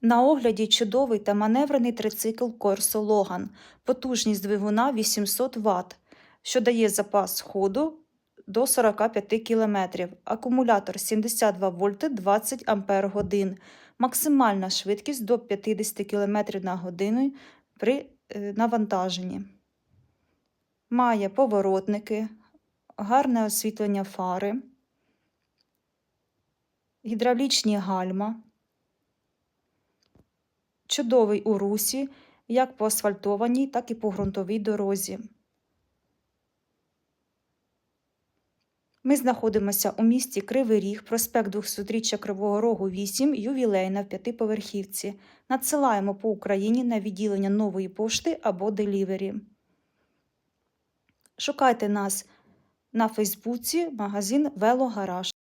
На огляді чудовий та маневрений трицикл Corso Logan, потужність двигуна 800 Вт, що дає запас ходу до 45 км, акумулятор 72 вольти 20 Ампер максимальна швидкість до 50 км на годину при е, навантаженні. Має поворотники, гарне освітлення фари, гідравлічні гальма, чудовий у русі, як по асфальтованій, так і по ґрунтовій дорозі. Ми знаходимося у місті Кривий Ріг, проспект 200-річчя Кривого Рогу 8, ювілейна в п'ятиповерхівці. Надсилаємо по Україні на відділення нової пошти або делівері. Шукайте нас на Фейсбуці, магазин Велогараж.